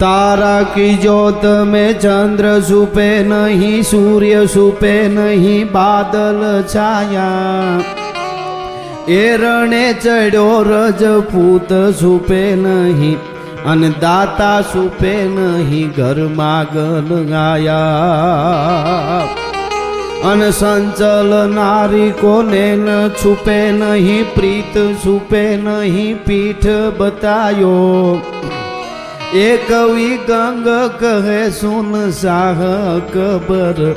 તારા કી જ્યોત મેં ચંદ્ર સુપે નહીં, સૂર્ય સુપે નહીં, બાદલ છાયા. એરણે ચડ્યો રજપૂત સુપે નહીં અને દાતા સુપે નહીં ઘરમાં ગન ગાયા. અને સંચલ નારી કોને ન છુપે નહીં, પ્રીત છુપે નહીં, પીઠ બતાયો. એ કવિ ગંગ કહે, સુન સાહ કબર.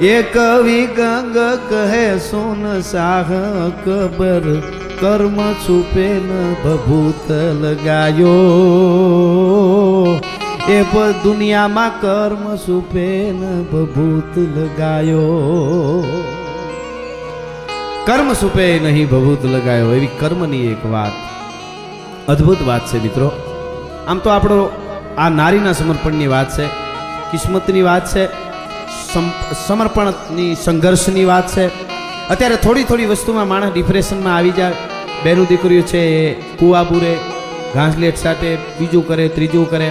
એ કવિ ગંગ કહે, સુન સાહ કબર. કર્મ છુપે ન ભભૂત લગાયો. એ પર દુનિયામાં કર્મ છુપે ન ભભૂત લગાયો. કર્મ સુપે નહીં, ભભૂત લગાયો. એવી કર્મની એક વાત. અદ્ભુત વાત છે મિત્રો. આમ તો આપણો આ નારીના સમર્પણની વાત છે, કિસ્મતની વાત છે સમર્પણની, સંઘર્ષની વાત છે. અત્યારે થોડી થોડી વસ્તુમાં માણસ ડિપ્રેશનમાં આવી જાય. બેનું દીકરીઓ છે, એ કૂવા બુરે ઘાસલેટ સાથે બીજું કરે, ત્રીજું કરે.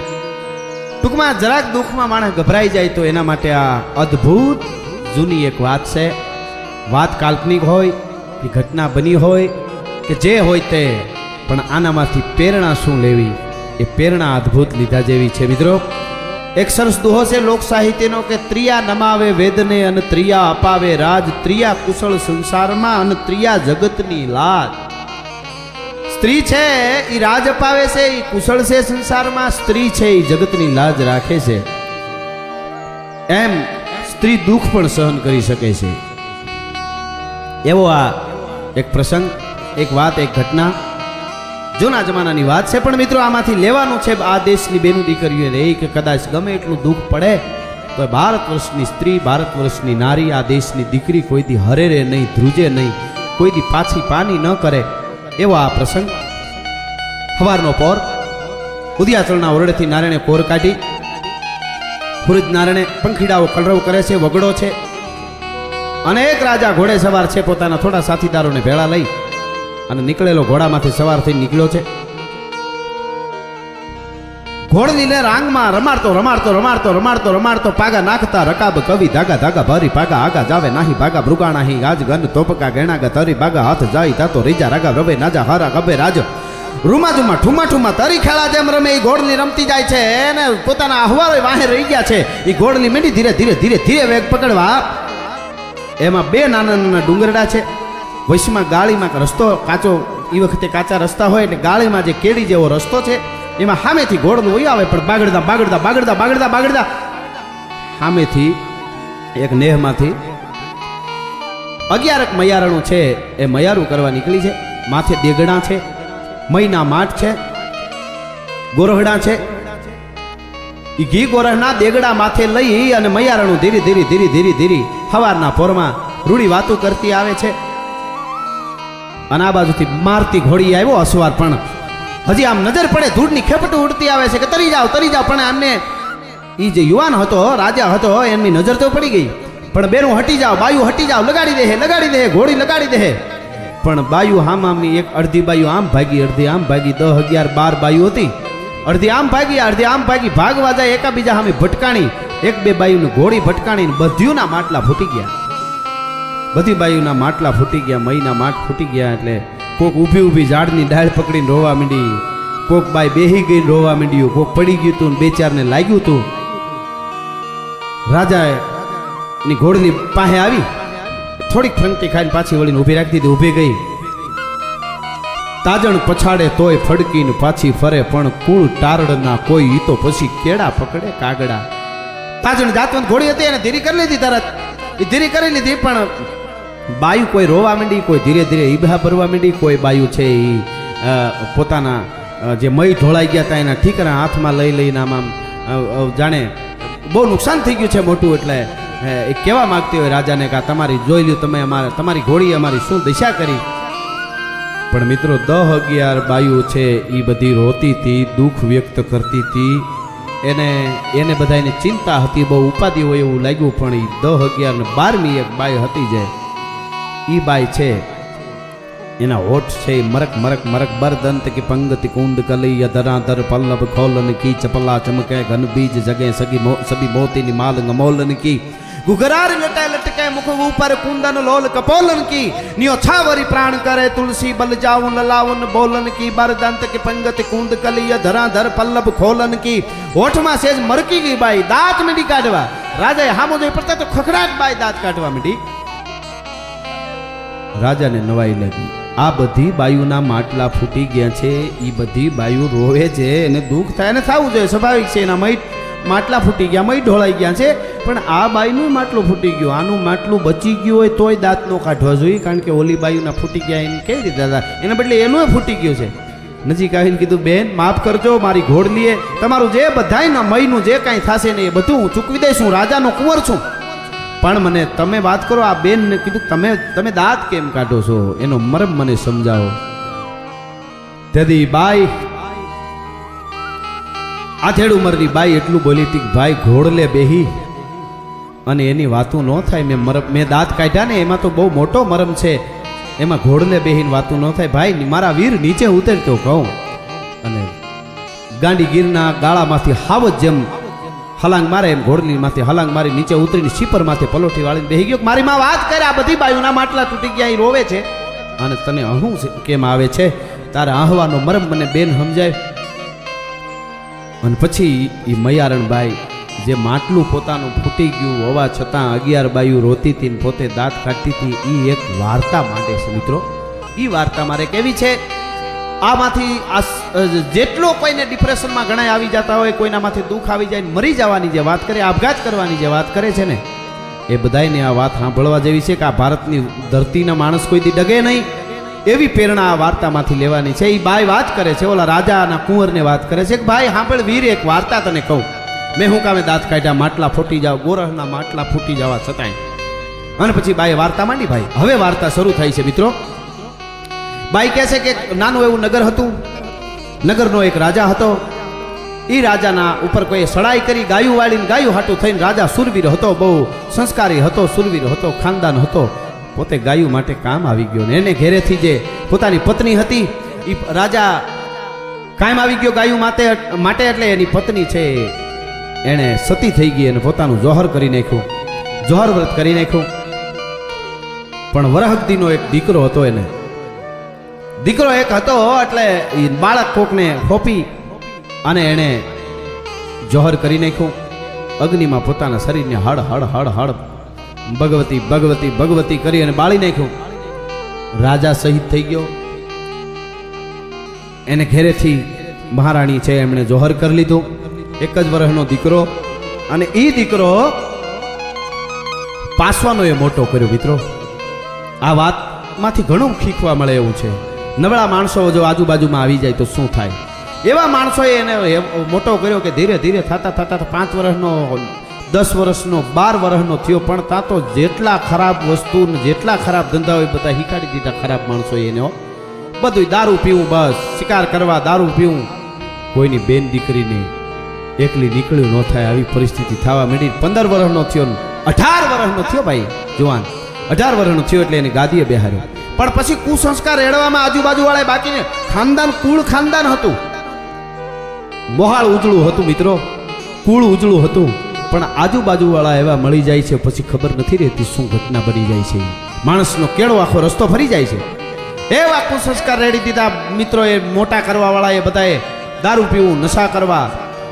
ટૂંકમાં જરાક દુઃખમાં માણસ ગભરાઈ જાય તો એના માટે આ અદ્ભુત જૂની એક વાત છે. વાત કાલ્પનિક હોય કે ઘટના બની હોય કે જે હોય તે, પણ આનામાંથી પ્રેરણા શું લેવી? એ પ્રેરણા અદ્ભુત લીધા જેવી છે મિત્રો. એક સરસ દોહો છે લોક સાહિત્યનો કે ત્રિયા નમાવે વેદને અને ત્રિયા અપાવે રાજ, ત્રિયા કુશળ સંસારમાં અને ત્રિયા જગતની લાજ. સ્ત્રી છે એ રાજ અપાવે છે એ કુશળ છે સંસારમાં, સ્ત્રી છે એ જગતની લાજ રાખે છે. એમ સ્ત્રી દુઃખ પણ સહન કરી શકે છે. એવો આ એક પ્રસંગ, એક વાત, એક ઘટના. જૂના જમાનાની વાત છે, પણ મિત્રો આમાંથી લેવાનું છે, આ દેશની બેનું દીકરીઓને એ કે કદાચ ગમે એટલું દુઃખ પડે, તો ભારત વર્ષની સ્ત્રી, ભારત વર્ષની નારી, આ દેશની દીકરી કોઈ દી હરેરે નહીં, ધ્રુજે નહીં કોઈ દી પાછી પાની ન કરે, એવો આ પ્રસંગ. સવારનો પોર ઉદિયાચળના ઓરડેથી નારાયણે કોર કાઢી પુરુજ નારાયણે પંખીડાઓ કલરવ કરે છે, વગડો છે, અનેક રાજા ઘોડે સવાર છે, પોતાના થોડા સાથીદારોને ભેળા લઈ અને નીકળેલો ઘોડામાંથી સવાર થઈ નીકળ્યો છે. ઘોડલીને રાંગમાં રમાડતો રમાડતો રમાડતો રમાડતો રમાડતો પાગા નાખતા રકાબ કવિ ધાગા ધાગા ભરી પાગા આગા જાવે નાહી ભાગા ભૃગા નાહી ગાજ ગન તોપકા ગેણા ગા તરી બાગા હાથ જાય તાતો રીજા રાગા રવે નાજા હારા ગબે રાજ. રૂમાજુમાં ઠુમા ઠુમા તરી ખેલા જેમ રમે એ ઘોડલી રમતી જાય છે એને પોતાના અહવારો વાહે રહી ગયા છે. એ ઘોડલી મીંડી ધીરે ધીરે ધીરે ધીરે વેગ પકડવા. એમાં બે નાના નાના ડુંગરડા છે. વૈશમાં ગાળીમાં રસ્તો કાચો એ વખતે કાચા રસ્તા હોય એટલે ગાળીમાં જે કેડી જેવો રસ્તો છે, એમાં સામેથી ઘોડલું વહી આવે પણ બાગડતા બાગડતા બાગડતા બાગડતા બાગડતા. સામેથી એક નેહમાંથી અગિયારક મયારણું છે, એ મયારું કરવા નીકળી છે. માથે દેગડા છે મૈના માઠ છે, ગોરહડા છે. એ ઘી ગોરહના દેગડા માથે લઈ અને મૈયારણું ધીરે ધીરે ધીરે ધીરે ધીરે સવારના પોરમાં રૂડી વાતો કરતી આવે છે. અને આ બાજુથી મારતી ઘોડી આવ્યો અસવાર પણ. હજી આમ નજર પડે, ધૂળની ખેપટું ઉડતી આવે છે કે તરી જાઓ તરી જાઓ, પણ આમને એ જે યુવાન હતો, રાજા હતો, એમની નજર તો પડી ગઈ. પણ બેનું હટી જાઓ, બાયુ હટી જાઓ, લગાડી દે લગાડી દે ઘોડી લગાડી દે પણ બાયુ આમ આમની એક અડધી બાયુ આમ ભાગી, અડધી આમ ભાગી, દસ અગિયાર બાર બાયુ હતી. અડધી આમ ભાગી, અડધી આમ ભાગી, ભાગવા જાય એકાબીજા સામે ભટકાણી, એક બે બાયુને ઘોડી ભટકાણી બધ્યુંના માટલા ફૂટી ગયા. બધી બાયુના માટલા ફૂટી ગયા, મહીના માટ ફૂટી ગયા એટલે કોક ઊભી ઊભી ઝાડની ડાળ પકડીને રોવા માંડી, કોક બાઈ બેહી ગઈ રોવા માંડ્યું, કોક પડી ગયું તું ને બે ચારને લાગ્યું તું. રાજાએ ની ઘોડની પાસે આવી, થોડીક ફંકી ખાઈને પાછી વળીને ઊભી રાખી દીધી, ઊભી ગઈ. તાજણ પછાડે તોય ફડકીને પાછી ફરે, પણ કુળ તારડના કોઈ ઈ પછી કેડા પકડે કાગડા. તાજણ જાતવંત ઘોડી હતી એને ધીરી કરી લીધી તરત એ ધીરી કરી લીધી, પણ બાયુ કોઈ રોવા માંડી, કોઈ ધીરે ધીરે ઈભા ભરવા માંડી, કોઈ બાયુ છે એ પોતાના જે મય ઢોળાઈ ગયા હતા એના ઠીકરા હાથમાં લઈ લઈને આમ આમ જાણે બહુ નુકસાન થઈ ગયું છે મોટું એટલે એ કહેવા માગતી હોય રાજાને કે તમારી જોઈ લ્યું, તમે અમારે, તમારી ઘોડી અમારી શું દિશા કરી? પણ મિત્રો, દહ અગિયાર બાયુ છે એ બધી રોતી હતી દુઃખ વ્યક્ત કરતી હતી એને એને બધાને ચિંતા હતી, બહુ ઉપાધિ હોય એવું લાગ્યું, પણ એ દહ અગિયાર ને બારમી એક બાય હતી જે એ બાઈ છે. એના હોઠ છે મરક મરક મરક, બરદંત કે પંગતિ કુંડ કલૈય, ધરાધર પલ્લવ ખોલન કી, ચપલા ચમકે, ઘન બીજ જગે, સગી સબી મોતીની માલ ગમોલન કી. ગુગરાર લટે લટકે મુખ ઉપર કુંદન લોલ કપોલન કી. નિયો છાવરી પ્રાણ કરે તુલસી બલ જાઉન લલાવન બોલન કી. બરદંત કે પંગતિ કુંડ કલૈય, ધરાધર પલ્લવ ખોલન કી. હોઠમાં સેજ મરકી ગઈ બાઈ દાંત મીડી કાઢવા. રાજાએ હામો જોઈ પડતા તો ખખડાટ બાઈ દાંત કાઢવા મીડી. રાજાને નવાઈ લાગી. આ બધી બાયુના માટલા ફૂટી ગયા છે. એ બધી બાયુ રોવે છે એને દુઃખ થાય ને થવું જોઈએ. સ્વાભાવિક છે એના મય માટલા ફૂટી ગયા, મય ઢોળાઈ ગયા છે. પણ આ બાયનું માટલું ફૂટી ગયું. આનું માટલું બચી ગયું હોય તોય દાંતનો કાઢવા જોઈએ, કારણ કે ઓલી બાયુના ફૂટી ગયા એને કેવી રીતે દાદા? એના બદલે એનું ફૂટી ગયું છે. નજીક આવીને કીધું, બેન, માફ કરજો, મારી ઘોડલીએ. તમારું જે બધાય ના મયનું જે કાંઈ થશે ને એ બધું હું ચૂકવી દઈશ. હું રાજાનો કુંવર છું. પણ મને તમે વાત કરો, આ બેનને કીધું, તમે તમે દાંત કેમ કાઢો છો? એનો મરમ મને સમજાવો. તેથી બાઈ આથેડ ઉંમરની બાઈ એટલું બોલી હતી ભાઈ ઘોડલે બેહી. અને એની વાતું ન થાય, મેં મરમ, મેં દાંત કાઢ્યા ને, એમાં તો બહુ મોટો મરમ છે. એમાં ઘોડલે બેહીને વાતું ન થાય. ભાઈ મારા વીર નીચે ઉતરતો કહું. અને ગાંડી ગીરના ગાળામાંથી હાવત જેમ હલાંગ મારે એમ ઘોડલીમાંથી, હલાંગ મારી નીચે ઉતરીને શીપર માથે પલોઠી વાળીને બેહી ગયો મારી માં વાત કરે, આ બધી બાયુના માટલા તૂટી ગયા એ રોવે છે. અને તને અહું કેમ આવે છે? તારા આહવાનો મરમ મને બેન સમજાય. અને પછી એ મયારણભાઈ જે માટલું પોતાનું ફૂટી ગયું હોવા છતાં અગિયાર બાયું રોતી હતી પોતે દાંત કાઢતી હતી એ એક વાર્તા માંડે છે મિત્રો. એ વાર્તા મારે કેવી છે? આમાંથી આ જેટલો કોઈને ડિપ્રેશનમાં ઘણા આવી જતા હોય, કોઈનામાંથી દુઃખ આવી જાય મરી જવાની જે વાત કરે, આપઘાત કરવાની જે વાત કરે છે ને, એ બધાયને આ વાત સાંભળવા જેવી છે કે આ ભારતની ધરતીના માણસ કોઈથી ડગે નહીં. એવી પ્રેરણા આ વાર્તામાંથી લેવાની છે. એ બાય વાત કરે છે, ઓલા રાજાના કુંવરને વાત કરે છે કે, ભાઈ, સાંભળ વીર, એક વાર્તા તને કહું. મેં હું કામે દાંત કાઢ્યા, માટલા ફૂટી જાવ, ગોરહના માટલા ફૂટી જવા છતાંય. અને પછી બાઈ વાર્તા માંડી, ભાઈ, હવે વાર્તા શરૂ થાય છે મિત્રો. બાઈ કહે છે કે નાનું એવું નગર હતું. નગરનો એક રાજા હતો. એ રાજાના ઉપર કોઈ સડાઈ કરી, ગાયું વાળીને ગાયું હાટું થઈને રાજા સુરવીર હતો, બહુ સંસ્કારી હતો, સુરવીર હતો, ખાનદાન હતો. પોતે ગાયું માટે કામ આવી ગયો ને એને ઘેરેથી જે પોતાની પત્ની હતી એ રાજા કાયમ આવી ગયો ગાયું માટે માટે એટલે એની પત્ની છે એણે સતી થઈ ગઈ અને પોતાનું જોહર કરી નાખ્યું. જોહર વ્રત કરી નાખ્યું. પણ વરહકદીનો એક દીકરો હતો એને. દીકરો એક હતો એટલે બાળક કોકને ખોપી અને એણે જોહર કરી નાખ્યું. અગ્નિમાં પોતાના શરીરને હળ હળ હળ હળ ભગવતી ભગવતી ભગવતી કરી અને બાળી નાખ્યું. રાજા શહીદ થઈ ગયો. એને ઘેરેથી મહારાણી છે, એમણે જોહર કરી લીધું. એક જ વર્ષનો દીકરો અને એ દીકરો પાસવાનો એ મોટો કર્યો, મિત્રો. આ વાતમાંથી ઘણું શીખવા મળે એવું છે. નબળા માણસો જો આજુબાજુમાં આવી જાય તો શું થાય? એવા માણસોએ એને મોટો કર્યો કે ધીરે ધીરે થતા થતા પાંચ વર્ષનો, દસ વર્ષનો, બાર વર્ષનો થયો, પણ તા તો જેટલા ખરાબ વસ્તુ જેટલા ખરાબ ધંધા હોય બધા હિકાડી દીધા ખરાબ માણસોએ એને. બધું દારૂ પીવું બસ, શિકાર કરવા દારૂ પીવું. કોઈની બેન દીકરીની એકલી નીકળ્યું ન થાય આવી પરિસ્થિતિ થવા માંડી. પંદર વર્ષનો થયો અઢાર વર્ષનો થયો ભાઈ, જુવાન. અઢાર વર્ષનો થયો એટલે એને ગાદીએ બેહાર્યો. પણ પછી કુસંસ્કાર રેડવામાં આજુબાજુ વાળા બાકીને ખાનદાન, કુળ ખાનદાન હતું. મોહાળ ઉજળું હતું મિત્રો. કુળ ઉજળું હતું. પણ આજુબાજુ વાળા એવા મળી જાય છે, પછી ખબર નથી રહેતી શું ઘટના બની જાય છે. માણસનો કેળો આખો રસ્તો ફરી જાય છે. એવા કુસંસ્કાર રેડી દીધા મિત્રો એ મોટા કરવા વાળા એ બધાએ. દારૂ પીવું, નશા કરવા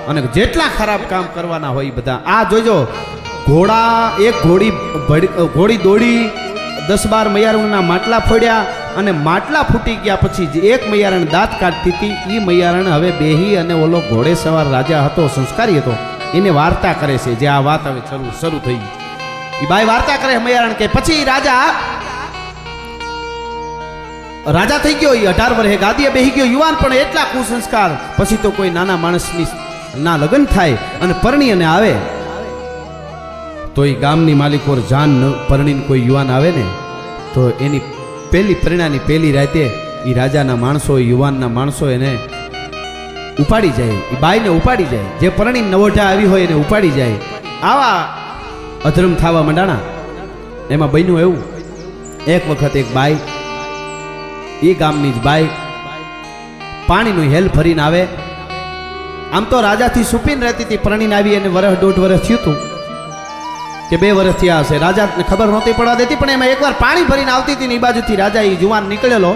અને જેટલા ખરાબ કામ કરવાના હોય બધા. આ જોજો, ઘોડા, એક ઘોડી ઘોડી દોડી દસ બાર મૈયારણના માટલા ફોડ્યા અને માટલા ફૂટી ગયા પછી જે એક મૈયારણ દાંત કાઢતી હતી. એ મૈયારણ હવે બેહી અને ઓલો ઘોડે સવાર રાજા હતો, સંસ્કારી હતો. એને વાર્તા કરે છે જે આ વાત હવે શરૂ શરૂ થઈ એ બાઈ વાર્તા કરે મૈયારણ કે પછી રાજા રાજા થઈ ગયો એ અઢાર વર્ષે ગાદીએ બેહી ગયો, યુવાન પણ એટલા કુસંસ્કાર. પછી તો કોઈ નાના માણસની ના લગ્ન થાય અને પરણી અને આવે. તો એ ગામની માલિકોર જાન પરણીને કોઈ યુવાન આવે ને, તો એની પહેલી પરિણાની પહેલી રાતે એ રાજાના માણસો યુવાનના માણસો એને ઉપાડી જાય. એ બાઈને ઉપાડી જાય. જે પરણી નવોઢા આવી હોય એને ઉપાડી જાય. આવા અધર્મ થવા માંડાણા. એમાં બન્યું એવું. એક વખત એક બાઈ એ ગામની જ બાઈ પાણીનું હેલ ભરીને આવે. આમ તો રાજાથી સુપીને રહેતી હતી પરણીને આવી એને વરસ દોઢ વર્ષ થયું હતું કે બે વર્ષ થયા હશે. રાજાને ખબર નહોતી પડવા દેતી, પણ એમાં એકવાર પાણી ભરીને આવતી હતી ને એ બાજુથી રાજા એ જુવાન નીકળેલો.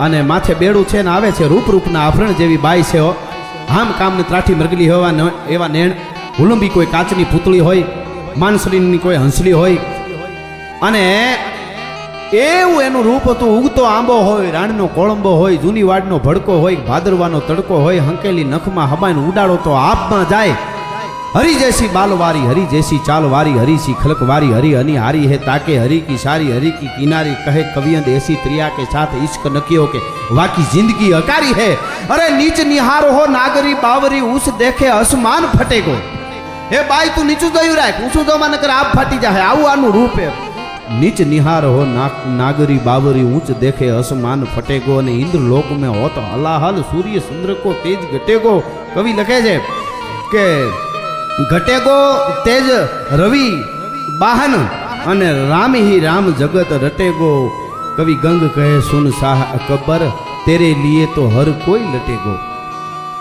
અને માથે બેડું છે ને આવે છે રૂપ રૂપના આભરણ જેવી બાઈ છે. આમ કામને ત્રાઠી મરગલી હોવા એવા નેણ. હુલંબી કોઈ કાચની પૂતળી હોય માનસરીની કોઈ હંસલી હોય. અને એવું એનું રૂપ હતું, ઉગતો આંબો હોય, રાણનો કોળંબો હોય, જૂની વાડનો ભડકો હોય, ભાદરવાનો તડકો હોય, હંકેલી નખમાં હબાઈને ઉડાડો તો આપમાં જાય. હરી જૈસી બાલવારી હરી જૈસી ચાલવારી હરીસી ખલકવારી હરી હની હારી હે તાકે હરી કી સારી હરી કી કિનારી કહે કવિયંદ એસી ત્રિયા કે સાથ ઇશ્ક નકિયો કે વાકી જિંદગી હકારી હે અરે નીચ નિહારો હો નાગરી બાવરી ઉસ દેખે અસમાન ફટેગો હે બાઈ તું નીચું દયું રાખ ઊંચું દોમાં નકર આપ ફાટી જાય આવું આનું રૂપ હે નીચ નિહાર હો નાક- નાગરી બાવરી ઊંચ દેખે અસમાન ફટેગો અને ઇન્દ્ર લોક મેં હોત હલાહલ સૂર્ય ચંદ્ર કો તેજ ઘટેગો કવિ લખે છે કે ઘટેગો તેજ રવિ બાહન અને રામ હી રામ જગત રટેગો કવિ ગંગ કહે, સુન સાહ અકબર તેરે લીએ તો હર કોઈ લટેગો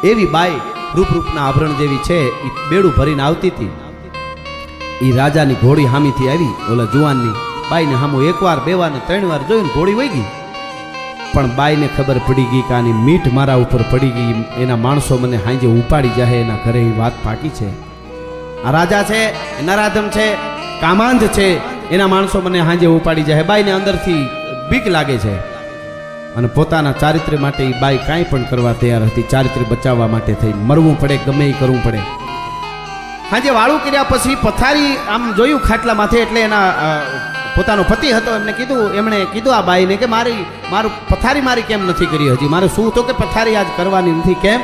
એવી બાઈ રૂપરૂપના આભરણ જેવી છે એ બેડું ભરીને આવતી હતી. એ રાજાની ઘોડી હામીથી આવી, ઓલા જુવાનની બાઈને હામો એકવાર, બે વાર ને ત્રણ વાર જોઈને ઘોડી વહી ગઈ. પણ બાઈને ખબર પડી ગઈ કે આની મીઠ મારા ઉપર પડી ગઈ. એના માણસો મને હાંજે ઉપાડી જાય એના ઘરે એ વાત પાકી છે. આ રાજા છે નરાધમ છે, કામાંધ છે, એના માણસો મને હાંજે ઉપાડી જાય. બાઈને અંદરથી બીક લાગે છે. અને પોતાના ચારિત્ર્ય માટે એ બાઈ કાંઈ પણ કરવા તૈયાર હતી. ચારિત્ર્ય બચાવવા માટે થઈ મરવું પડે, ગમે એ કરવું પડે. હાજે વાળું કર્યા પછી પથારી આમ જોયું ખાટલા માથે એટલે એના પોતાનો પતિ હતો. એમને કીધું, એમણે કીધું આ બાઈને કે મારી, મારું પથારી મારી કેમ નથી કરી હજી? મારે શું તો કે પથારી આજ કરવાની નથી. કેમ?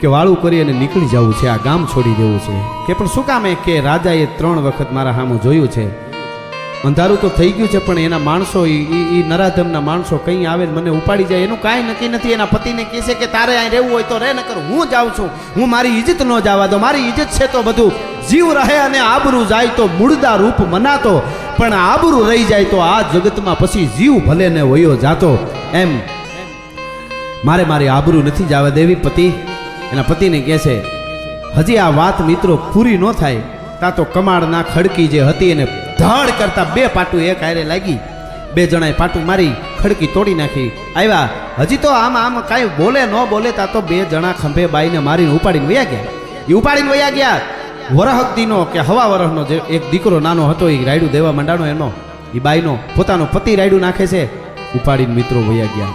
કે વાળું કરી અને નીકળી જવું છે, આ ગામ છોડી દેવું છે. કે પણ શું કામ કે રાજાએ ત્રણ વખત મારા સામું જોયું છે? અંધારું તો થઈ ગયું છે, પણ એના માણસો એ નરાધમના માણસો કંઈ આવે મને ઉપાડી જાય, એનું કાંઈ નક્કી નથી. એના પતિને કહે છે કે તારે અહીં રહેવું હોય તો રહે નકર હું જાઉં છું. હું મારી ઇજ્જત ન જવા દો મારી ઇજ્જત છે તો બધું. જીવ રહે અને આબરૂ જાય તો મૂળદા રૂપ મનાતો. પણ આબરૂ રહી જાય તો આ જગતમાં પછી જીવ ભલે ને વયો જાતો. એમ. મારે મારી આબરૂ નથી જવા દેવી, પતિ. એના પતિને કહે છે હજી આ વાત મિત્રો પૂરી ન થાય. તા તો કમાડના ખડકી જે હતી એને ધડ કરતા બે પાટું એક હારે લાગી. બે જણાએ પાટું મારી ખડકી તોડી નાખી. આવ્યા, હજી તો આમ આમ કાંઈ બોલે ન બોલે તા તો બે જણા ખંભે બાઈને મારીને ઉપાડીને વયા ગયા. એ ઉપાડીને વયા ગયા. વરહક દીનો કે હવા વરહનો જે એક દીકરો નાનો હતો, એ રાયડું દેવા માંડાનો એનો. એ બાઈનો, પોતાનો પતિ રાયડું નાખે છે. ઉપાડીને મિત્રો વયા ગયા.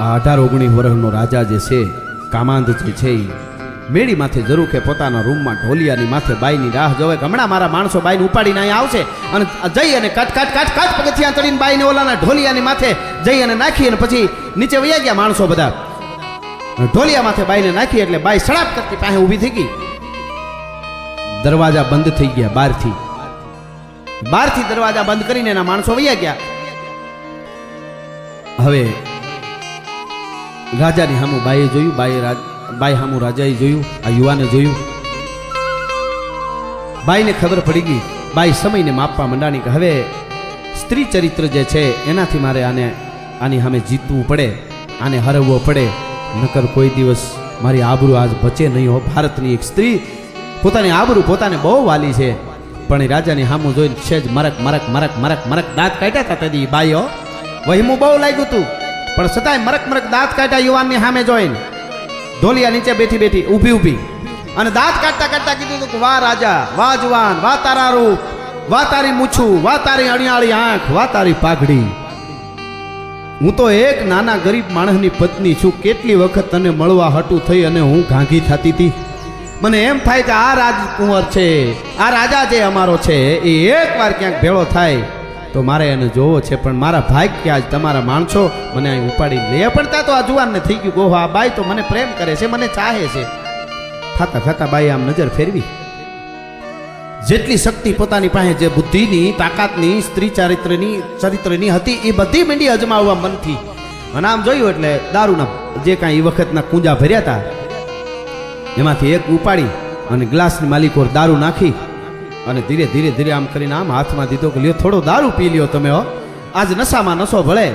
આ અઢાર ઓગણીસ વર્ષનો રાજા જે છે, કામાંધ જે છે એ મેળી માથે જરૂર કે પોતાના રૂમમાં ઢોલિયાની માથે બાઈની રાહ જોવે હમણાં મારા માણસો બાઈને ઉપાડીને અહીં આવશે. અને જઈ અને કાટ કાટ કાટ કાટ પગથિયા ચડીને બાઈને ઓલાના ઢોલિયાની માથે જઈ અને નાખી અને પછી નીચે વયા ગયા માણસો બધા. ઢોલિયા માથે બાઈને નાખી એટલે બાઈ સડાપ કરતી પાસે ઊભી થઈ ગઈ. દરવાજા બંધ થઈ ગયા બહારથી. બહારથી દરવાજા બંધ કરીને એના માણસો વયા ગયા. હવે રાજાની સામું બાઈએ જોયું, બાઈએ રાજ- બાઈ સામું રાજાએ જોયું, આ યુવાને જોયું. બાઈને ખબર પડી ગઈ બાઈ સમયને માપવા મંડાણી કે હવે સ્ત્રી ચરિત્ર જે છે, એનાથી મારે આને, આની સામે જીતવું પડે, આને હરવવો પડે. નકર કોઈ દિવસ મારી આબરૂ આજ બચે નહીં હો. ભારતની એક સ્ત્રી પોતાની આબરૂ પોતાને બહુ વાલી છે. પણ રાજાની સામું જોઈને જ મરક મરક મરક મરક મરક દાંત કાઢ્યા હતા તેથી બાઈઓ વહીમું બહુ લાગ્યું હતું પણ છતાંય મરક મરક દાંત કાઢ્યા યુવાનની સામે જોઈને. ઢોલિયા નીચે બેઠી બેઠી, ઊભી ઊભી. અને દાંત કાઢતા કાઢતા કીધું હતું કે, વાહ રાજા, વાહ જુવાન, વાહ તારા રૂપ, વાહ તારી મૂછું, વાહ તારી અણિયાળી આંખ, વાહ તારી પાઘડી. હું તો એક નાના ગરીબ માણસની પત્ની છું, કેટલી વખત તને મળવા હટું થઈ અને હું ઘાંઘી થતી હતી? મને એમ થાય કે આ રાજકુંવર છે, આ રાજા જે અમારો છે, એ એકવાર ક્યાંક ભેળો થાય. તો મારે એને જોવો છે, પણ મારા ભાઈ કે આજ તમારા માણસો મને અહીં ઉપાડી લે પડતા તો આ જુવાનને થઈ ગયું. ગોહો, આ બાઈ તો મને પ્રેમ કરે છે, મને ચાહે છે. ખાતા ખાતા બાઈ આમ નજર ફેરવી. જેટલી શક્તિ પોતાની પાસે જે બુદ્ધિની, તાકાતની, સ્ત્રી ચારિત્રની, ચરિત્રની હતી, એ બધી મીંડી અજમાવવા મનથી. અને આમ જોયું એટલે દારૂના જે કાંઈ એ વખતના કુંજા ભર્યા હતા, એમાંથી એક ઉપાડી અને ગ્લાસની માલિકોર દારૂ નાખી. અને ધીરે ધીરે ધીરે આમ કરીને આમ હાથમાં દીધો કે લ્યો, થોડો દારૂ પી લ્યો તમે હો. આજ નશામાં નશો ભળે.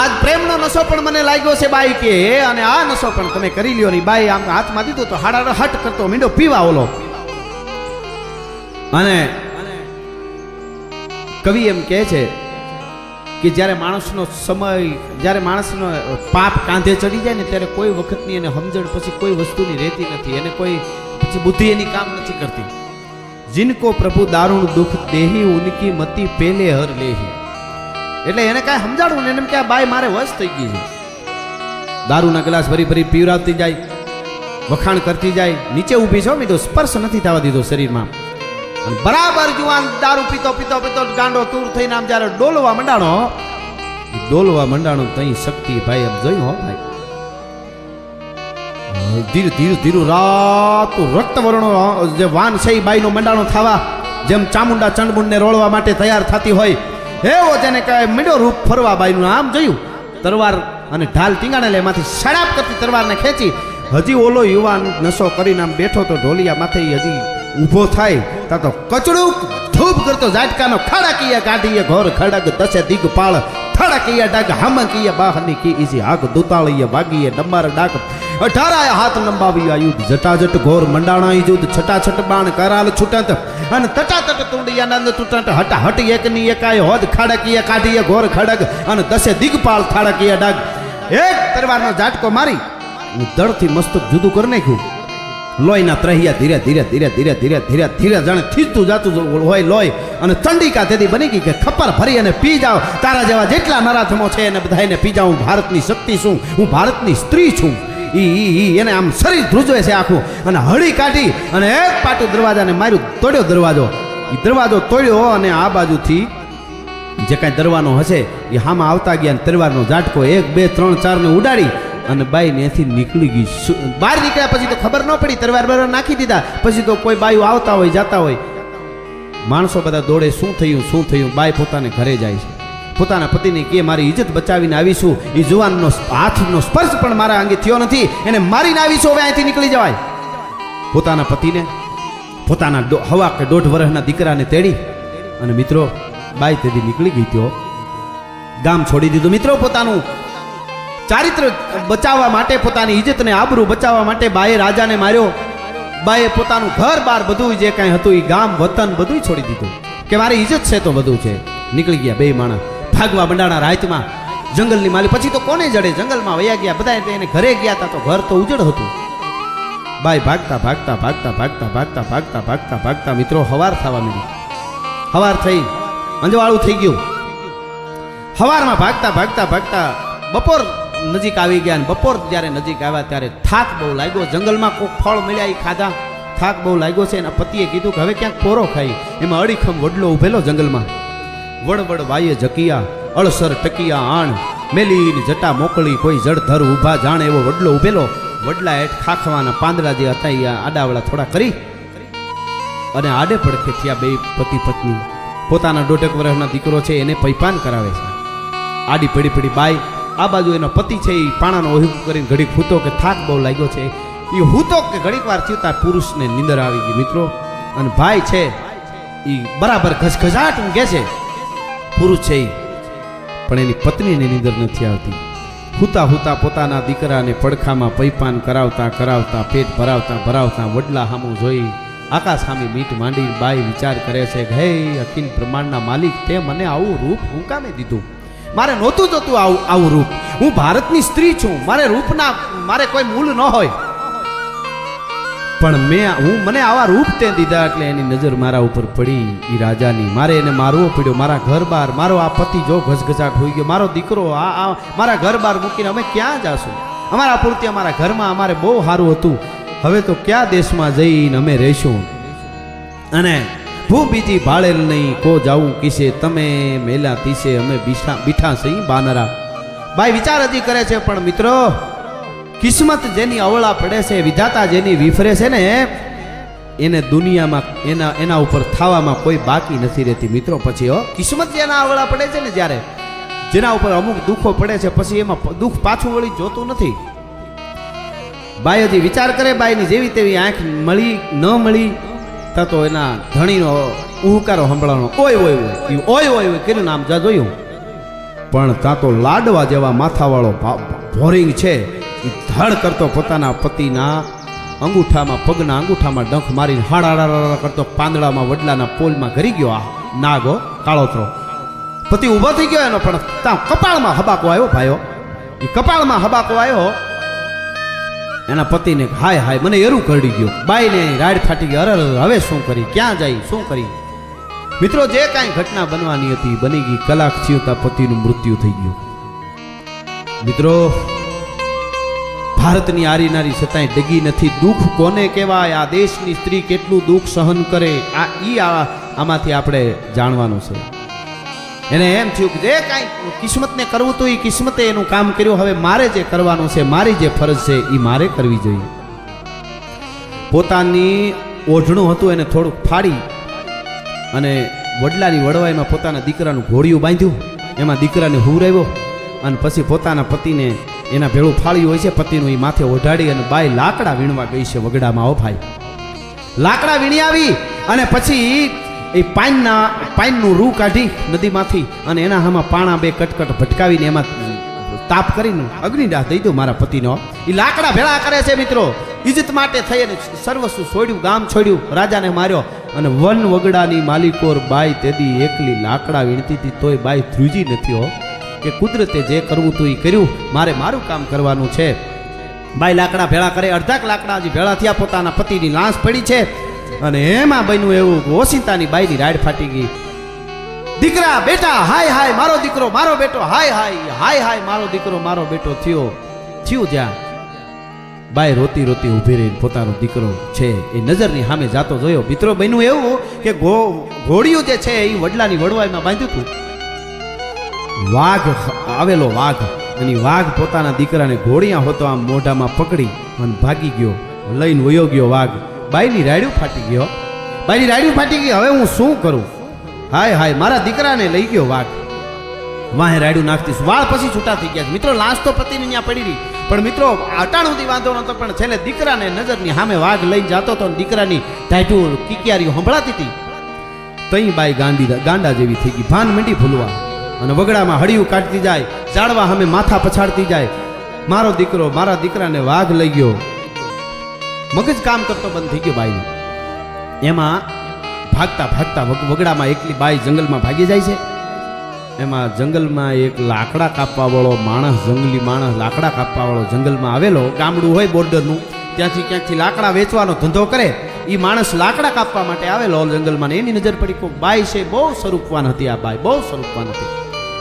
આજ પ્રેમનો નશો પણ મને લાગ્યો છે બાઈ કે, અને આ નશો પણ તમે કરી લ્યો ની બાઈ આમ હાથમાં દીધો તો હાડા હટ કરતો મીંડો પીવા ઓલો. અને કવિ એમ કહે છે કે જ્યારે માણસનો સમય, જ્યારે માણસનો પાપ કાંધે ચડી જાય ને ત્યારે કોઈ વખતની એને સમજણ પછી કોઈ વસ્તુની રહેતી નથી, એને કોઈ પછી બુદ્ધિ એની કામ નથી કરતી. જિનકો પ્રભુ દારૂણ દુઃખ દેહી ઉનકી મતી પેલે હર લેહી એટલે એને કાંઈ સમજાડવું ને એને એમ કે બાય મારે વશ થઈ ગઈ છે. દારૂના ગ્લાસ ભરી ભરી પીવરાવતી જાય, વખાણ કરતી જાય, નીચે ઊભી છો મીધો સ્પર્શ નથી થવા દીધો શરીરમાં. અને બરાબર જુવાન દારૂ પીતો પીતો પીતો, ગાંડો તૂર થઈને આમ જ્યારે ડોલવા મંડાણો ડોલવા મંડાણો તઈ શક્તિ ભાઈ આમ જોયું હો ભાઈ. ધીરે ધીરે, ધીરું રાત રક્ત વર્ણો જે વાન છે એ બાઈનો મંડાણો થવા જેમ ચામુંડા ચંડમુંડને રોળવા માટે તૈયાર થતી હોય, એવો જેને કહે મીડો રૂપ ફરવા બાઈનું. આમ જોયું તરવાર અને ઢાલ ટીંગાણે લે, એમાંથી સડાપ કરતી તરવારને ખેંચી, હજી ઓલો યુવાન નશો કરીને આમ બેઠો તો ઢોલિયા માથે હજી ઊભો થાય, તા તો કચડું ધૂપ કરતો ઝાટકાનો ખડકીએ કાઢીએ, ઘોર ખડક દસે દિગપાળ થડકીએ ડાગ હમકીએ બાહની કી ઇજી આગ દુતાળીએ વાગીએ ડમર ડાક. અઢારાય હાથ લંબાવી આયુધ, જટાજટ ઘોર મંડાણા યુદ્ધ છટાછટ બાણ કરાલ છૂટંત, અને તટાતટ તુંડિયા નંદ તૂટંત હટા હટ એકની એકાય હોદ ખડકીએ કાઢીએ ઘોર ખડક અને દસે દિગપાળ થાડકીએ ડાગ. એક તરવારનો ઝાટકો મારી દળથી મસ્તક જુદું કરી નાખ્યું. લોહીના ત્રહિયા ધીરે ધીરે ધીરે ધીરે ધીરે ધીરે ધીરે જાણે થીજતું જાતું હોય લોહી અને ચંડિકા તેથી બની ગઈ કે ખપર ભરી અને પી જાઓ. તારા જેવા જેટલા નરાધમો છે એને બધાને પી જાઓ. હું ભારતની શક્તિ છું. હું ભારતની સ્ત્રી છું. ઈ એને આમ શરીર ધ્રુજવે છે આખું. અને હળી કાઢી અને એક પાટું દરવાજાને માર્યું. તોડ્યો દરવાજો. એ દરવાજો તોડ્યો અને આ બાજુથી જે કાંઈ દરવાનો હશે એ હામાં આવતા ગયા તરવારનો ઝાટકો એક, બે, ત્રણ, ચારને ઉડાડી અને બાઈ ત્યાંથી નીકળી ગઈ. બહાર નીકળ્યા પછી તો ખબર ન પડી, તરવાર બરવાર નાખી દીધા. પછી તો કોઈ બાયું આવતા હોય, જાતા હોય. માણસો બધા દોડે, શું થયું શું થયું? બાઈ પોતાને ઘરે જાય છે. પોતાના પતિને કે, મારી ઇજ્જત બચાવીને આવીશું. એ જુવાનનો હાથનો સ્પર્શ પણ મારા અંગે થયો નથી. એને મારીને આવીશું, હવે અહીંથી નીકળી જવાય. પોતાના પતિને, પોતાના હવા કે દોઢ વર્ષના દીકરાને તેડી. અને મિત્રો, બાઈ તેથી નીકળી ગઈ ત્યો ગામ છોડી દીધું. મિત્રો, પોતાનું ચારિત્ર બચાવવા માટે પોતાની ઇજ્જતને આબરૂ બચાવવા માટે બાએ રાજાને માર્યો. બાએ પોતાનું ઘર બાર બધું જે કાંઈ હતું એ ગામ, વતન બધું છોડી દીધું. કે મારી ઇજ્જત છે તો બધું છે. નીકળી ગયા બે માણસ. ભાગવા બંડાણા રાતમાં જંગલની માલી પછી તો કોને જડે? જંગલમાં વયા ગયા. બધા એને ઘરે ગયા હતા તો ઘર તો ઉજળ હતું. બાઈ ભાગતા ભાગતા ભાગતા ભાગતા ભાગતા ભાગતા ભાગતા ભાગતા મિત્રો હવાર થવા માંડી. હવાર થઈ. અંજવાળું થઈ ગયું. હવારમાં ભાગતા ભાગતા ભાગતા બપોર નજીક આવી ગયા અને બપોર જ્યારે નજીક આવ્યા ત્યારે થાક બહુ લાગ્યો. જંગલમાં કોઈક ફળ મળ્યા એ ખાધા. થાક બહુ લાગ્યો છે એના પતિએ કીધું કે હવે ક્યાંક કોરો ખાઈ. એમાં અડીખમ વડલો ઉભેલો જંગલમાં. વડવડ વાયે જકિયા, અળસર ટકિયા, આણ, મેલીને જટા મોકળી કોઈ જળધર ઊભા જાણે એવો વડલો ઉભેલો. વડલા હેઠ ખાખવાના પાંદડા જે હતા એ આડાવડા થોડા કરી. અને આડે પડખે થયા બે પતિ પત્ની. પોતાના દોઢેક વર્ષના દીકરો છે એને પૈપાન કરાવે છે. આડી પડી પડી બાઈ આ બાજુ એનો પતિ છે એ પાણાનો ઓહિકું કરીને ઘડીક હૂતો કે થાક બહુ લાગ્યો છે. એ હૂતો કે ઘડીક વાર થયું ત્યાં પુરુષને નીંદર આવી ગઈ મિત્રો. અને ભાઈ છે એ બરાબર ઘસઘસાટ ઊંઘે છે. પુરુષ છે એ પણ એની પત્નીને નીંદર નથી આવતી. હુતા હુતા પોતાના દીકરાને પડખામાં પૈપાન કરાવતા કરાવતા, પેટ ભરાવતા ભરાવતા વડલા સામું જોઈ આકાશ સામે મીટ માંડી બાઈ વિચાર કરે છે કે, હે, અખિલ બ્રહ્માંડના માલિક, તે મને આવું રૂપ હું કામે દીધું? મારે નહોતું જોતું આવું આવું રૂપ. હું ભારતની સ્ત્રી છું. મારે રૂપના, મારે કોઈ મૂળ ન હોય. પણ મેં હું, મને આવા રૂપ તે દીધા એટલે એની નજર મારા ઉપર પડી. એ રાજાની, મારે એને મારવો પડ્યો. મારા ઘર બાર મારો આ પતિ જો ઘસઘસાટ હોઈ ગયો. મારો દીકરો આ આ, મારા ઘર બાર મૂકીને અમે ક્યાં જાશું? અમારા પૂરતી અમારા ઘરમાં અમારે બહુ સારું હતું. હવે તો કયા દેશમાં જઈને અમે રહીશું? અને ભૂ બીજી ભાળેલ નહીં, કો જાવું કિસે? તમે મેલા તીસે અમે બીઠા બીઠા સહી બાનરા. ભાઈ, વિચાર હજી કરે છે, પણ મિત્રો, કિસ્મત જેની અવળા પડે છે, વિધાતા જેની વિફરે છે ને, એને દુનિયામાં, એના એના ઉપર થવામાં કોઈ બાકી નથી રહેતી. મિત્રો, પછી હો, કિસ્મત જેના અવળા પડે છે ને જ્યારે, જેના ઉપર અમુક દુઃખો પડે છે, પછી એમાં દુઃખ પાછું વળી જોતું નથી. બાઈ હજી વિચાર કરે બાઈની જેવી તેવી આંખ મળી, ન મળી તા એના ધણીનો ઉહકારો સંભળાણો, ઓય ઓય ઓય ઓય ઓય ઓય કર્યું નામ જા જોયું. પણ ત્યાં તો લાડવા જેવા માથાવાળો ભોરિંગ છે. એ ધડ કરતો પોતાના પતિના અંગૂઠામાં, પગના અંગૂઠામાં ડંખ મારીને હાડાડાડા કરતો પાંદડામાં, વડલાના પોલમાં ઘરી ગયો આ નાગો કાળોતરો પતિ ઊભો થઈ ગયો એનો, પણ ત્યાં કપાળમાં હબાકો આવ્યો, ભાઈઓ. એ કપાળમાં હબાકો આવ્યો એના પતિને હાય હાય, મને એરું કરડી ગયો. બાઈને રાડ ફાટી ગઈ, અરે હવે શું કરી? ક્યાં જાય? શું કરી? મિત્રો, જે કાંઈ ઘટના બનવાની હતી, બની ગઈ કલાક થયું ત્યાં પતિનું મૃત્યુ થઈ ગયું. મિત્રો, ભારતની આરી નારી છતાંય ડગી નથી. દુઃખ કોને કહેવાય? આ દેશની સ્ત્રી કેટલું દુઃખ સહન કરે? આ ઈ આમાંથી આપણે જાણવાનું છે. એને એમ થયું કે જે કાંઈ કિસ્મતને કરવું તો એ કિસ્મતે એનું કામ કર્યું. હવે મારે જે કરવાનું છે, મારી જે ફરજ છે એ મારે કરવી જોઈએ. પોતાની ઓઢણું હતું, એને થોડુંક ફાડી અને વડલાની વડવાઈમાં પોતાના દીકરાનું ઘોડિયું બાંધ્યું. એમાં દીકરાને હુરાવ્યો અને પછી પોતાના પતિને એના ભેળું ફાળ્યું હોય છે, પતિનું એ માથે ઓઢાડી અને બાય લાકડા વીણવા ગઈ છે વગડામાં આવો લાકડા વીણી આવી અને પછી એ પાઇનના પાઇનનું રૂ કાઢી નદીમાંથી અને એના હામાં પાણા બે કટકટ ભટકાવીને એમાં તાપ કરીને અગ્નિદાહ દઈ દો મારા પતિનો. એ લાકડા ભેળા કરે છે મિત્રો. ઇજ્જત માટે થઈ અને સર્વસ્વ છોડ્યું, ગામ છોડ્યું, રાજાને માર્યો અને વન વગડાની માલિકોર બાઈ તેદી એકલી લાકડા વીણતી હતી, તોય બાઈ ધ્રુજી નથી હો. કે કુદરતે જે કરવું હતું એ કર્યું, મારે મારું કામ કરવાનું છે. બાઈ લાકડા ભેળા કરે અડધાક લાકડા હજી ભેળા થયા પોતાના પતિની લાશ પડી છે. અને એમાં બન્યું એવું ઓસિતાની બાઈની રાડ ફાટી ગઈ. દીકરા, બેટા, હાય હાય, મારો દીકરો, મારો બેટો, હાય હાય હાય હાય, મારો દીકરો, મારો બેટો થયો. થયું જ્યાં? બાઈ રોતી રોતી ઊભી રહીને પોતાનો દીકરો છે એ નજરની સામે જાતો જોયો. મિત્રો, બન્યું એવું કે ઘોડિયું જે છે એ વડલાની વડવાઈમાં બાંધ્યું હતું. વાઘ આવેલો વાઘ. અને વાઘ પોતાના દીકરાને ઘોડિયા હોતો આમ મોઢામાં પકડી અને ભાગી ગયો. લઈને વયો ગયો વાઘ. બાઈની રાડ્યું ફાટી ગયો. બાઈની રાડ્યું ફાટી ગઈ, હવે હું શું કરું? હાય હાય, મારા દીકરાને લઈ ગયો વાઘ. વાહે રાડ્યું નાખતીશ. વાળ પછી છૂટા થઈ ગયા મિત્રો, લાશ તો પતિની ત્યાં પડી રહી. પણ મિત્રો, અટાણ સુધી વાંધો નતો પણ છેલ્લે દીકરાને નજરની સામે વાઘ લઈને જતો હતો દીકરાની ઢાઢું કિકિયારીઓ સંભળાતી હતી. તઈ બાઈ ગાંધી ગાંડા જેવી થઈ ગઈ. ભાન મંડી ભૂલવા. અને વગડામાં હળિયું કાઢતી જાય. ઝાડવા સામે માથા પછાડતી જાય. મારો દીકરો, મારા દીકરાને વાઘ લઈ ગયો. મગજ કામ કરતો બંધ થઈ ગયો બાઈને. એમાં ભાગતા ભાગતા વગડામાં એકલી બાઈ જંગલમાં ભાગી જાય છે. એમાં જંગલમાં એક લાકડા કાપવાવાળો માણસ, જંગલી માણસ લાકડા કાપવાવાળો જંગલમાં આવેલો, ગામડું હોય બોર્ડરનું, ત્યાંથી ક્યાંકથી લાકડા વેચવાનો ધંધો કરે એ માણસ લાકડા કાપવા માટે આવેલો જંગલમાં એની નજર પડી કોઈ બાઈ છે, બહુ સ્વરૂપવાન હતી આ બાઈ, બહુ સ્વરૂપવાન હતી.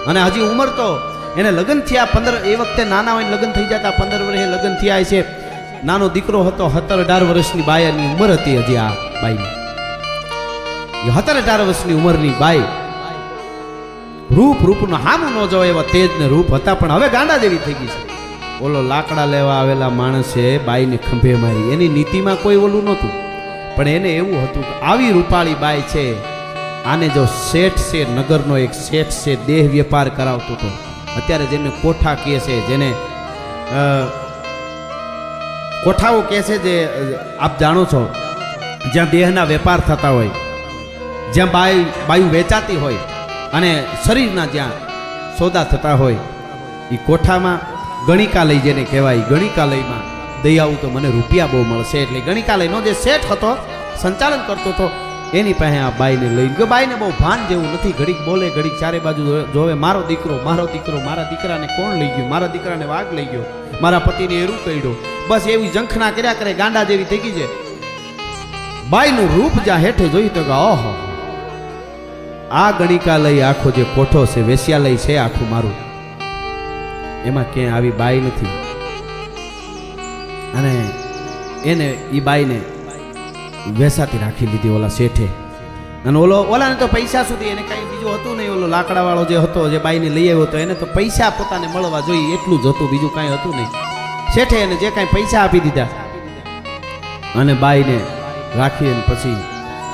અને હજી ઉંમર તો, એને લગ્ન થયા પંદર, એ વખતે નાના હોય લગ્ન થઈ જતા પંદર વર્ષે લગ્ન થયા છે નાનો દીકરો હતો, સત્તર અઢાર વર્ષની બાયાની ઉંમર હતી હજી આ બાઈની. સત્તર અઢાર વર્ષની ઉંમરની બાઈ રૂપ રૂપનું હામું ન જોવે એવા તેજ ને રૂપ હતા, પણ હવે ગાંડા જેવી થઈ ગઈ છે. ઓલો લાકડા લેવા આવેલા માણસે બાઈને ખંભે મારી. એની નીતિમાં કોઈ ઓલું નહોતું, પણ એને એવું હતું કે આવી રૂપાળી બાઈ છે, આને જો શેઠ છે નગરનો એક શેઠ છે, દેહ વેપાર કરાવતો હતો. અત્યારે જેને કોઠા કહે છે, જેને કોઠાઓ કહે છે જે, આપ જાણો છો, જ્યાં દેહના વેપાર થતા હોય, જ્યાં બાઈ, બાયુ વેચાતી હોય અને શરીરના જ્યાં સોદા થતા હોય એ કોઠામાં ગણિકાલય જેને કહેવાય ગણિકાલયમાં દઈ આવું તો મને રૂપિયા બહુ મળશે. એટલે ગણિકાલયનો જે શેઠ હતો, સંચાલન કરતો હતો એની પાસે આ બાઈને લઈ ગયો. બાઈને બહુ ભાન જેવું નથી. ઘડીક બોલે, ઘડીક ચારે બાજુ જોવે, મારો દીકરો મારો દીકરો, મારા દીકરાને કોણ લઈ ગયો? મારા દીકરાને વાઘ લઈ ગયો. મારા પતિને એરું કહ્યું બસ એવી જંખના કર્યા કરે, ગાંડા જેવી થઈ ગઈ છે. બાઈનું રૂપ જ્યાં હેઠે જોયું તો કે, ઓહો, આ ગણિકાલય આખો જે કોઠો છે, વેશ્યાલય છે આખું મારું. એમાં ક્યાંય આવી બાઈ નથી. અને એને એ બાઈને વેસાતી રાખી લીધી ઓલા શેઠે. અને ઓલો, ઓલાને તો પૈસા સુધી એને કાંઈ બીજું હતું નહીં, ઓલો લાકડાવાળો જે હતો, જે બાઈને લઈ આવ્યો હતો, એને તો પૈસા પોતાને મળવા જોઈએ, એટલું જ હતું, બીજું કાંઈ હતું નહીં. શેઠે એને જે કાંઈ પૈસા આપી દીધા. અને બાઈને રાખી અને પછી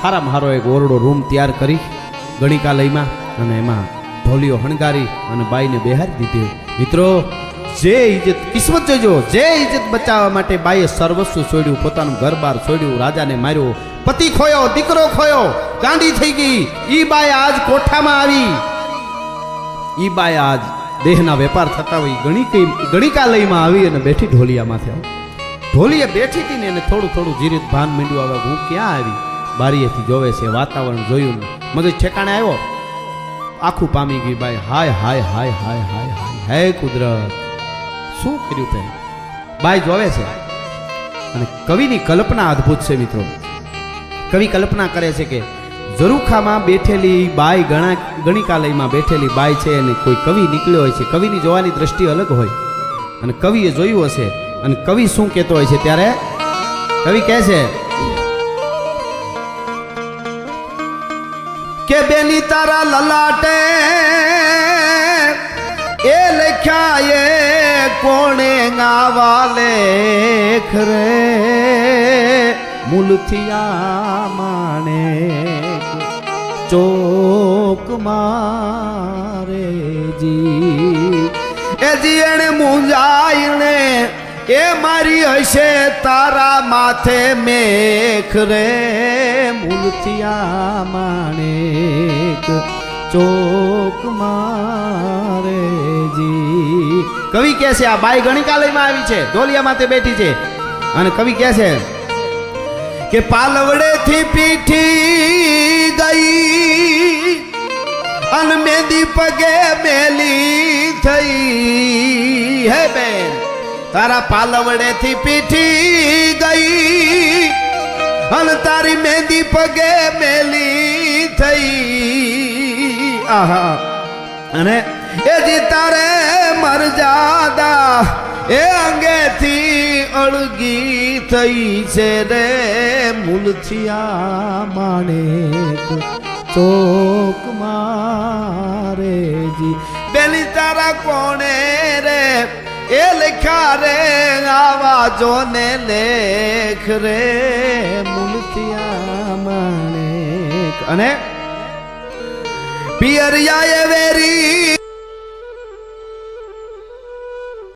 હારામાં સારો એક ઓરડો રૂમ તૈયાર કરી ગણિકાલયમાં અને એમાં ઢોલીઓ હણગારી અને બાઈને બેહારી દીધી. મિત્રો જે ઇજ્જત કિસ્મત જોજો. જે ઇજ્જત બચાવવા માટે બાઈએ સર્વસ્વ છોડ્યું, પોતાનું ઘર બાર છોડ્યું, રાજાને માર્યો. પતિ ખોયો, દીકરો ખોયો, ગાંડી થઈ ગઈ. ઈ બાય આજ કોઠામાં આવી. ઈ બાય આજ દેહના વેપાર થતા હોય, ગણી ગણિકાલયમાં આવી અને બેઠી ઢોલિયા માથે. ઢોલીએ બેઠી હતી ને એને થોડું થોડું જીરીત ભાન મીંડ્યું. આવે હું ક્યાં આવી? બારીએથી જોવે છે, વાતાવરણ જોયું મગજ ઠેકાણે આવ્યો. આખું પામી ગઈ બાઈ હાય હાય હાય હાય હાય હાય, હે કુદરત. શું કર્યું તે બાઈ જોવે છે. અને કવિની કલ્પના અદ્ભુત છે મિત્રો. કવિ કલ્પના કરે છે કે ઝરૂખામાં બેઠેલી બાઈ ગણા ગણિકાલયમાં બેઠેલી બાઈ છે અને કોઈ કવિ નીકળ્યો હોય છે. કવિની જોવાની દ્રષ્ટિ અલગ હોય. અને કવિએ જોયું હશે. અને કવિ શું કહેતો હોય છે ત્યારે કવિ કહે છે, કે બેની તારા લલાટે, એ લખ્યા એ કોણે ગાવા લેખ રે? મૂલથિયા માણે ચોક મારે જી. એ જી એણે મુંજાઈને એ મારી હશે તારા માથે મેખ રે. મૂલથિયા માણેક ચોક મારેજી કવિ કહે છે, આ બાઈ ગણિકાલયમાં આવી છે, ઢોલિયા માથે બેઠી છે. અને કવિ કહે છે કે પાલવડેથી પીઠી ગઈ અને મેંદી પગે મેલી થઈ. હે બેન, તારા પાલવડેથી પીઠી ગઈ અને તારી મેંદી પગે મેલી થઈ. આહા. અને એ જી તારે મરજાદા એ અંગેથી અળગી થઈ છે રે મૂલથિયા માણેક ચોક મારે જી. બેલી તારા કોણે રે, એ લખા રે, આવા ને લેખ રે મૂલથિયા માણેક અને પિયરિયાએ વેરી